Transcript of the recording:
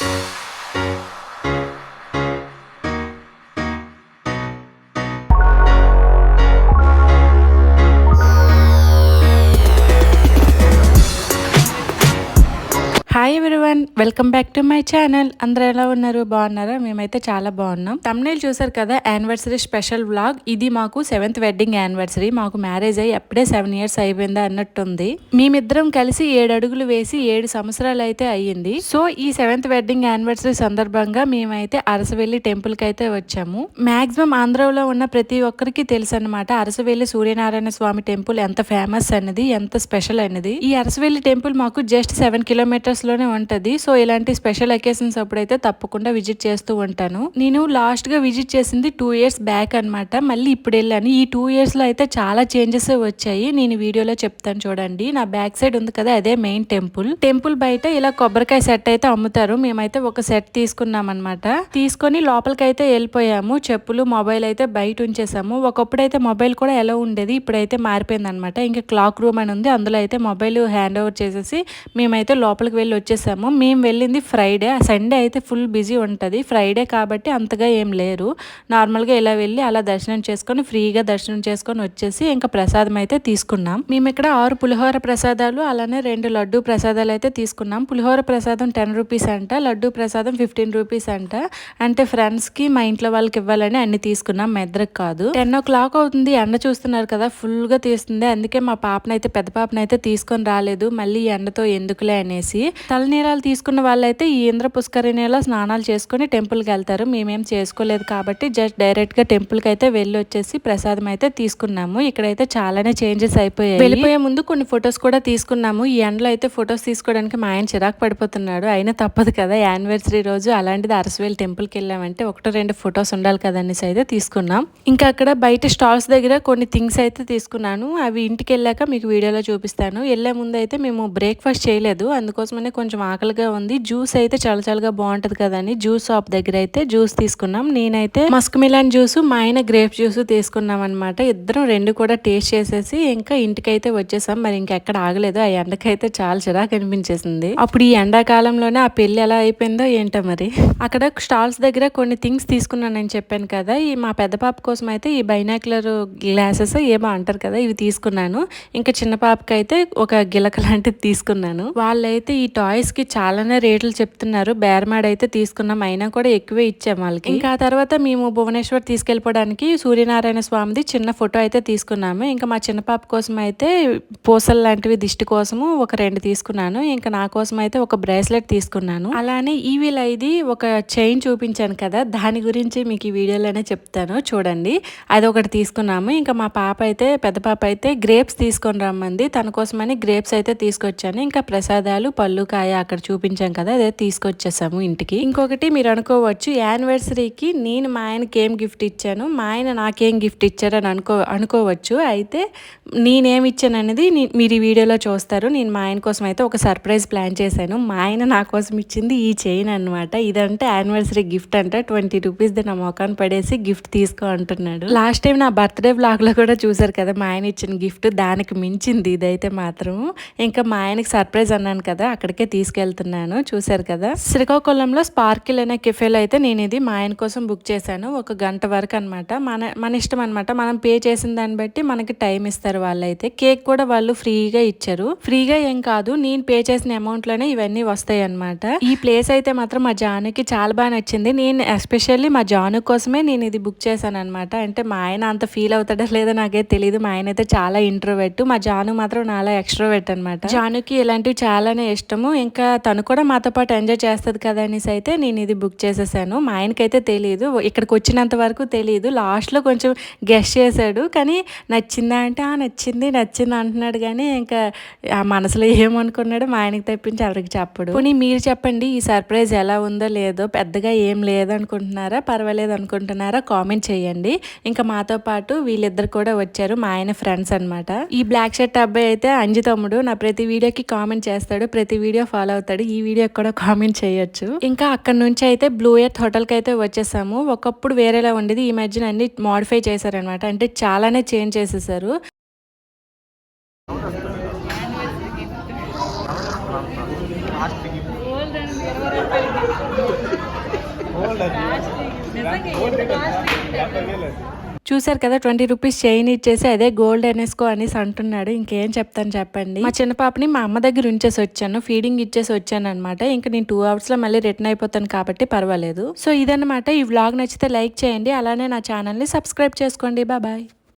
you welcome back to my channel అందరూ ఎలా ఉన్నారు? బాగున్నారా? మేమైతే చాలా బాగున్నాం. తమ్నైల్ చూసారు కదా యానివర్సరీ స్పెషల్ వ్లాగ్ ఇది మాకు సెవెంత్ వెడ్డింగ్ యానివర్సరీ మాకు మ్యారేజ్ అయ్యి అప్పుడే సెవెన్ ఇయర్స్ అయిపోయిందా అన్నట్టుంది. మేమిద్దరం కలిసి ఏడు అడుగులు వేసి ఏడు సంవత్సరాలు అయితే అయ్యింది. సో ఈ సెవెంత్ వెడ్డింగ్ యానివర్సరీ సందర్భంగా మేమైతే అరసవెల్లి టెంపుల్ అయితే వచ్చాము. మాక్సిమం ఆంధ్రలో ఉన్న ప్రతి ఒక్కరికి తెలుసు అనమాట అరసవెల్లి సూర్యనారాయణ స్వామి టెంపుల్ ఎంత ఫేమస్ అనేది ఎంత స్పెషల్ అనేది ఈ అరసవెల్లి టెంపుల్ మాకు జస్ట్ సెవెన్ కిలోమీటర్స్లోనే ఉంటది. సో సో ఇలాంటి స్పెషల్ అకేషన్స్ అప్పుడైతే తప్పకుండా విజిట్ చేస్తూ ఉంటాను. నేను లాస్ట్గా విజిట్ చేసింది టూ ఇయర్స్ బ్యాక్ అన్నమాట. మళ్ళీ ఇప్పుడు వెళ్ళాను. ఈ టూ ఇయర్స్లో అయితే చాలా చేంజెస్ వచ్చాయి. నేను వీడియోలో చెప్తాను చూడండి. నా బ్యాక్ సైడ్ ఉంది కదా అదే మెయిన్ టెంపుల్ టెంపుల్ బయట ఇలా కొబ్బరికాయ సెట్ అయితే అమ్ముతారు. మేమైతే ఒక సెట్ తీసుకున్నాం అనమాట తీసుకొని లోపలికి అయితే వెళ్ళిపోయాము. చెప్పులు మొబైల్ అయితే బయట ఉంచేసాము. ఒకప్పుడు అయితే మొబైల్ కూడా ఎలా ఉండేది ఇప్పుడైతే మారిపోయింది అనమాట ఇంకా క్లాక్ రూమ్ అని ఉంది. అందులో అయితే మొబైల్ హ్యాండ్ ఓవర్ చేసేసి మేమైతే లోపలికి వెళ్ళి వచ్చేసాము. మేము వెళ్ళింది ఫ్రైడే సండే అయితే ఫుల్ బిజీ ఉంటుంది. ఫ్రైడే కాబట్టి అంతగా ఏం లేరు. నార్మల్గా ఇలా వెళ్ళి అలా దర్శనం చేసుకొని ఫ్రీగా దర్శనం చేసుకొని వచ్చేసి ఇంకా ప్రసాదం అయితే తీసుకున్నాం. మేము ఇక్కడ ఆరు పులిహోర ప్రసాదాలు అలానే రెండు లడ్డు ప్రసాదాలు అయితే తీసుకున్నాం. పులిహోర ప్రసాదం టెన్ రూపీస్ అంట లడ్డు ప్రసాదం ఫిఫ్టీన్ రూపీస్ అంట. అంటే ఫ్రెండ్స్కి మా ఇంట్లో వాళ్ళకి ఇవ్వాలని అన్ని తీసుకున్నాం. మెద్రకు కాదు. టెన్ ఓ క్లాక్ అవుతుంది. ఎండ చూస్తున్నారు కదా ఫుల్గా తీస్తుంది. అందుకే మా పాపనైతే పెద్ద పాపనైతే తీసుకొని రాలేదు. మళ్ళీ ఎండతో ఎందుకులే అనేసి తలనీరాలు తీసుకున్న వాళ్ళైతే ఈ ఇంద్ర పుష్కరిణిలో స్నానాలు చేసుకుని టెంపుల్కి వెళ్తారు. మేమేం చేసుకోలేదు కాబట్టి జస్ట్ డైరెక్ట్గా టెంపుల్కి అయితే వెళ్ళి వచ్చేసి ప్రసాదం అయితే తీసుకున్నాము. ఇక్కడైతే చాలానే చేంజెస్ అయిపోయాయి. వెళ్ళిపోయే ముందు కొన్ని ఫొటోస్ కూడా తీసుకున్నాము. ఈ ఎండలో అయితే ఫొటోస్ తీసుకోవడానికి మా ఆయన చిరాకు పడిపోతున్నాడు. అయినా తప్పదు కదా యానివర్సరీ రోజు అలాంటిది అరసవేల్ టెంపుల్కి వెళ్ళామంటే ఒకటో రెండు ఫొటోస్ ఉండాలి కదా అయితే తీసుకున్నాం. ఇంకా అక్కడ బయట స్టాల్స్ దగ్గర కొన్ని థింగ్స్ అయితే తీసుకున్నాను. అవి ఇంటికి వెళ్ళాక మీకు వీడియోలో చూపిస్తాను. వెళ్ళే ముందు అయితే మేము బ్రేక్ఫాస్ట్ చేయలేదు. అందుకోసమనే కొంచెం ఆకలిగా ఉంది. జ్యూస్ అయితే చాలా చాలాగా బాగుంటది కదండి. జ్యూస్ షాప్ దగ్గర అయితే జ్యూస్ తీసుకున్నాం. నేనైతే మస్క్ మిలాన్ జ్యూస్ మా ఆయన గ్రేప్ జ్యూస్ తీసుకున్నాం అనమాట ఇద్దరం రెండు కూడా టేస్ట్ చేసేసి ఇంకా ఇంటికైతే వచ్చేసాం. మరి ఇంకెక్కడ ఆగలేదు. ఆ ఎండకైతే చాలా చిరాకు అనిపించేసింది. అప్పుడు ఈ ఎండాకాలంలోనే ఆ పెళ్ళి ఎలా అయిపోయిందో ఏంటో మరి. అక్కడ స్టాల్స్ దగ్గర కొన్ని థింగ్స్ తీసుకున్నానని చెప్పాను కదా. ఈ మా పెద్ద పాప కోసం అయితే ఈ బైనాక్యులర్ గ్లాసెస్ ఏమో అంటారు కదా ఇవి తీసుకున్నాను. ఇంకా చిన్న పాపకి అయితే ఒక గిలక లాంటిది తీసుకున్నాను. వాళ్ళైతే ఈ టాయ్స్కి చాలా చాలానే రేట్లు చెప్తున్నారు. బేరమాడ అయితే తీసుకున్నాం. అయినా కూడా ఎక్కువే ఇచ్చాం వాళ్ళకి. ఇంకా ఆ తర్వాత మేము భువనేశ్వర్ తీసుకెళ్ళిపోవడానికి సూర్యనారాయణ స్వామిది చిన్న ఫోటో అయితే తీసుకున్నాము. ఇంకా మా చిన్న పాప కోసం అయితే పూసలు లాంటివి దిష్టి కోసము ఒక రెండు తీసుకున్నాను. ఇంకా నా కోసం అయితే ఒక బ్రేస్లెట్ తీసుకున్నాను. అలానే ఈ వీల్ ఇది ఒక చైన్ చూపించాను కదా. దాని గురించి మీకు ఈ వీడియోలోనే చెప్తాను. చూడండి. అది ఒకటి తీసుకున్నాము. ఇంకా మా పాప అయితే పెద్ద పాప అయితే గ్రేప్స్ తీసుకొని రమ్మంది. తన కోసమని గ్రేప్స్ అయితే తీసుకొచ్చాను. ఇంకా ప్రసాదాలు పళ్ళు కాయ అక్కడ చూపించాం కదా అదే తీసుకొచ్చేసాము ఇంటికి. ఇంకొకటి మీరు అనుకోవచ్చు యానివర్సరీకి నేను మా ఆయనకి ఏం గిఫ్ట్ ఇచ్చాను మా ఆయన నాకేం గిఫ్ట్ ఇచ్చారని అనుకో అనుకోవచ్చు. అయితే నేనేమి ఇచ్చాను అనేది మీరు ఈ వీడియోలో చూస్తారు. నేను మా ఆయన కోసం అయితే ఒక సర్ప్రైజ్ ప్లాన్ చేశాను. మా ఆయన నా కోసం ఇచ్చింది ఈ చైన్ అనమాట ఇదంటే యానివర్సరీ గిఫ్ట్ అంట. ట్వంటీ రూపీస్ నా మొఖాన్ని పడేసి గిఫ్ట్ తీసుకో అంటున్నాడు. లాస్ట్ టైం నా బర్త్డే బ్లాగ్లో కూడా చూశారు కదా మా ఆయన ఇచ్చిన గిఫ్ట్ దానికి మించింది ఇదైతే మాత్రం ఇంకా మా ఆయనకి సర్ప్రైజ్ అన్నాను కదా అక్కడికే తీసుకెళ్తున్నాను. చూశారు కదా? శ్రీకాకుళంలో స్పార్కిల్ అనే కెఫేలో అయితే నేను ఇది మా ఆయన కోసం బుక్ చేశాను ఒక గంట వరకు అనమాట మన మన ఇష్టం అనమాట మనం పే చేసిన దాన్ని బట్టి మనకి టైం ఇస్తారు వాళ్ళైతే. కేక్ కూడా వాళ్ళు ఫ్రీగా ఇచ్చారు. ఫ్రీగా ఏం కాదు నేను పే చేసిన అమౌంట్లోనే ఇవన్నీ వస్తాయి అనమాట ఈ ప్లేస్ అయితే మాత్రం మా జానుకి చాలా బాగా నచ్చింది. నేను ఎస్పెషల్లీ మా జాను కోసమే నేను ఇది బుక్ చేశాను అనమాట అంటే మా ఆయన అంత ఫీల్ అవుతాడో లేదో నాకే తెలియదు మా ఆయన అయితే చాలా ఇంట్రోవెట్ మా జాను మాత్రం నాలా ఎక్స్ట్రోవెట్ అనమాట జానుకి ఇలాంటివి చాలానే ఇష్టము. ఇంకా తను కూడా మాతో పాటు ఎంజాయ్ చేస్తుంది కదా అనేసి అయితే నేను ఇది బుక్ చేసేసాను. మా ఆయనకైతే తెలియదు ఇక్కడికి వచ్చినంత వరకు తెలియదు లాస్ట్లో కొంచెం గెస్ట్ చేశాడు. కానీ నచ్చిందా అంటే ఆ నచ్చింది నచ్చింది అంటున్నాడు. కానీ ఇంకా ఆ మనసులో ఏమనుకున్నాడో మా ఆయనకి తప్పించి ఎవరికి చెప్పడు. పోనీ మీరు చెప్పండి ఈ సర్ప్రైజ్ ఎలా ఉందో లేదో పెద్దగా ఏం లేదనుకుంటున్నారా పర్వాలేదు అనుకుంటున్నారా కామెంట్ చేయండి. ఇంకా మాతో పాటు వీళ్ళిద్దరు కూడా వచ్చారు. మా ఆయన ఫ్రెండ్స్ అన్నమాట. ఈ బ్లాక్ షర్ట్ అబ్బాయి అయితే అంజి తమ్ముడు. నా ప్రతి వీడియోకి కామెంట్ చేస్తాడు. ప్రతి వీడియో ఫాలో అవుతాడు. ఈ వీడియోకి కూడా కామెంట్ చేయొచ్చు. ఇంకా అక్కడ నుంచి అయితే బ్లూ ఎర్త్ హోటల్కి అయితే వచ్చేసాము. ఒకప్పుడు వేరేలా ఉండేది. ఈ మధ్యన అన్ని మోడిఫై చేశారనమాట అంటే చాలానే చేంజ్ చేసేసారు. చూసారు కదా ట్వంటీ రూపీస్ చైన్ ఇచ్చేసి అదే గోల్డ్ అనేసుకో అనేసి అంటున్నాడు. ఇంకేం చెప్తాను చెప్పండి. మా చిన్న పాపని మా అమ్మ దగ్గర ఉంచేసి వచ్చాను. ఫీడింగ్ ఇచ్చేసి వచ్చాను అనమాట ఇంకా నేను టూ అవర్స్లో మళ్ళీ రిటర్న్ అయిపోతాను కాబట్టి పర్వాలేదు. సో ఇదన్నమాట. ఈ వ్లాగ్ నచ్చితే లైక్ చేయండి. అలానే నా ఛానల్ని సబ్స్క్రైబ్ చేసుకోండి. బాయ్